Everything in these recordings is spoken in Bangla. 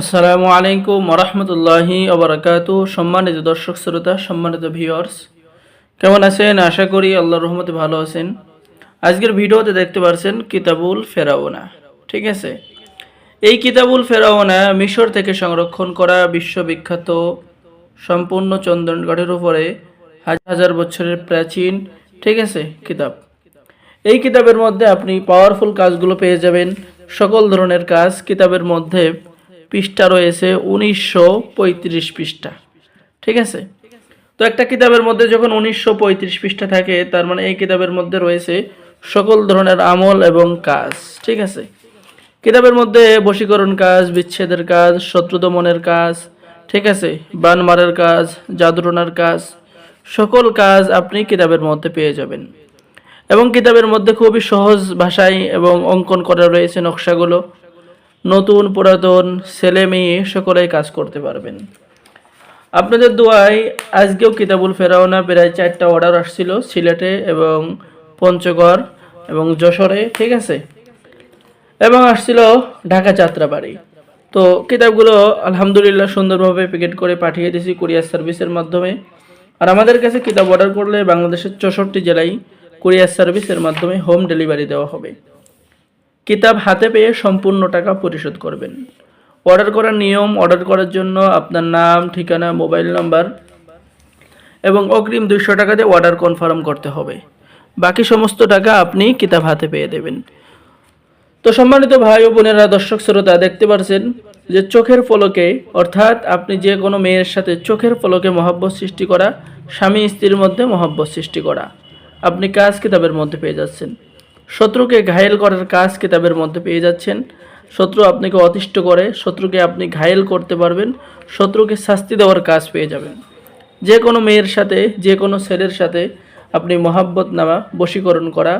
আসসালামু আলাইকুম ওরহমতুল্লাহি ওবরাকাতু। সম্মানিত দর্শক শ্রোতা, সম্মানিত ভিওর্স কেমন আছেন? আশা করি আল্লাহ রহমতে ভালো আছেন। আজকের ভিডিওতে দেখতে পাচ্ছেন কিতাবুল ফেরাওনা, ঠিক আছে? এই কিতাবুল ফেরাওনা মিশর থেকে সংরক্ষণ করা বিশ্ববিখ্যাত সম্পূর্ণ চন্দনগড়ের উপরে হাজার হাজার বছরের প্রাচীন, ঠিক আছে, কিতাব। এই কিতাবের মধ্যে আপনি পাওয়ারফুল কাজগুলো পেয়ে যাবেন। সকল ধরনের কাজ কিতাবের মধ্যে পৃষ্ঠা রয়েছে উনিশশো পঁয়ত্রিশ পৃষ্ঠা। ঠিক আছে? তো একটা কিতাবের মধ্যে যখন উনিশশো পঁয়ত্রিশ পৃষ্ঠা থাকে, তার মানে এই কিতাবের মধ্যে রয়েছে সকল ধরনের আমল এবং কাজ। ঠিক আছে? কিতাবের মধ্যে বশীকরণ কাজ, বিচ্ছেদের কাজ শত্রু দমনের কাজ, ঠিক আছে? বান কাজ জাদুটনার কাজ, সকল কাজ আপনি কিতাবের মধ্যে পেয়ে যাবেন। এবং কিতাবের মধ্যে খুবই সহজ ভাষায় এবং অঙ্কন করা রয়েছে নকশাগুলো। নতুন পুরাতন ছেলে মেয়ে সকলেই কাজ করতে পারবেন। আপনাদের দোয়ায় আজকেও কিতাবুল ফেরাওনা প্রায় চারটা অর্ডার আসছিল সিলেটে এবং পঞ্চগড় এবং যশোরে, ঠিক আছে? এবং আসছিল ঢাকা যাত্রাবাড়ি। তো কিতাবগুলো আলহামদুলিল্লাহ সুন্দরভাবে প্যাকেট করে পাঠিয়ে দিয়েছি কুরিয়ার সার্ভিসের মাধ্যমে। আর আমাদের কাছে কিতাব অর্ডার করলে বাংলাদেশের চৌষট্টি জেলায় কুরিয়ার সার্ভিসের মাধ্যমে হোম ডেলিভারি দেওয়া হবে। কিতাব হাতে পেয়ে সম্পূর্ণ টাকা পরিশোধ করবেন। অর্ডার করার নিয়ম, অর্ডার করার জন্য আপনার নাম, ঠিকানা, মোবাইল নাম্বার এবং অগ্রিম দুইশো টাকা দিয়ে অর্ডার কনফার্ম করতে হবে। বাকি সমস্ত টাকা আপনি কিতাব হাতে পেয়ে দেবেন। তো সম্মানিত ভাই ও বোনেরা, দর্শক শ্রোতা, দেখতে পারছেন যে চোখের পলকে অর্থাৎ আপনি যে কোনো মেয়ের সাথে চোখের পলকে মহাব্বত সৃষ্টি করা, স্বামী স্ত্রীর মধ্যে মহাব্বত সৃষ্টি করা, আপনি কাজ কিতাবের মধ্যে পেয়ে যাচ্ছেন। শত্রুকে ঘায়েল করার কাজ কিতাবের মধ্যে পেয়ে যাচ্ছেন। শত্রু আপনাকে অতিষ্ঠ করে, শত্রুকে আপনি ঘায়েল করতে পারবেন, শত্রুকে শাস্তি দেওয়ার কাজ পেয়ে যাবেন। যে কোনো মেয়ের সাথে, যে কোনো ছেলের সাথে আপনি মহাব্বত নামা বশীকরণ করা,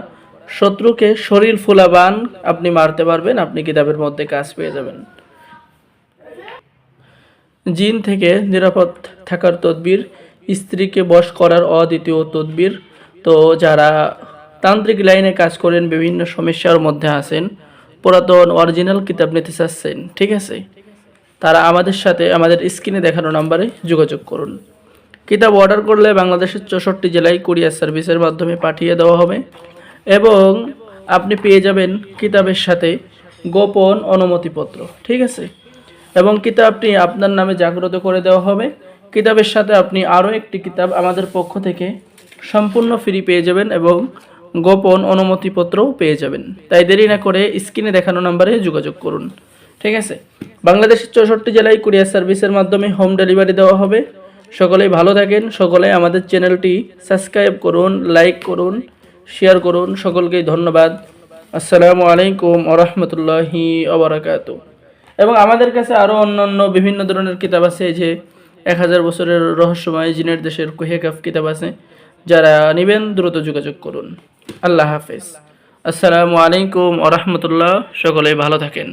শত্রুকে শরীর ফুলাবান আপনি মারতে পারবেন, আপনি কিতাবের মধ্যে কাজ পেয়ে যাবেন। জিন থেকে নিরাপদ থাকার তদবির, স্ত্রীকে বশ করার অদ্বিতীয় তদবির, তো যারা তান্ত্রিক লাইনে কাজ করেন, বিভিন্ন সমস্যার মধ্যে আছেন। পুরাতন অরিজিনাল কিতাব নিতে চাচ্ছেন, ঠিক আছে? তারা আমাদের সাথে, আমাদের স্ক্রিনে দেখানো নাম্বারে যোগাযোগ করুন। কিতাব অর্ডার করলে বাংলাদেশের চৌষট্টি জেলায় কুরিয়ার সার্ভিসের মাধ্যমে পাঠিয়ে দেওয়া হবে এবং আপনি পেয়ে যাবেন কিতাবের সাথে গোপন অনুমতিপত্র, ঠিক আছে? এবং কিতাবটি আপনার নামে জাগ্রত করে দেওয়া হবে। কিতাবের সাথে আপনি আরও একটি কিতাব আমাদের পক্ষ থেকে সম্পূর্ণ ফ্রি পেয়ে যাবেন এবং গোপন অনুমতিপত্রও পেয়ে যাবেন। তাই দেরি না করে স্ক্রিনে দেখানো নাম্বারে যোগাযোগ করুন। ঠিক আছে? বাংলাদেশের চৌষট্টি জেলায় কুরিয়ার সার্ভিসের মাধ্যমে হোম ডেলিভারি দেওয়া হবে। সকলেই ভালো থাকেন, সকলে আমাদের চ্যানেলটি সাবস্ক্রাইব করুন, লাইক করুন, শেয়ার করুন। সকলকেই ধন্যবাদ। আসসালামু আলাইকুম আরহামতুল্লাহি আবরাকাত এবং আমাদের কাছে আরও অন্যান্য বিভিন্ন ধরনের কিতাব আছে যে এক হাজার বছরের রহস্যময় জিনের দেশের কুহেকাফ কিতাব আছে, যারা নেবেন, দ্রুত যোগাযোগ করুন। আল্লাহ হাফিজ। আসসালামু আলাইকুম ওরহমতুল্লাহ সকলে ভালো থাকেন।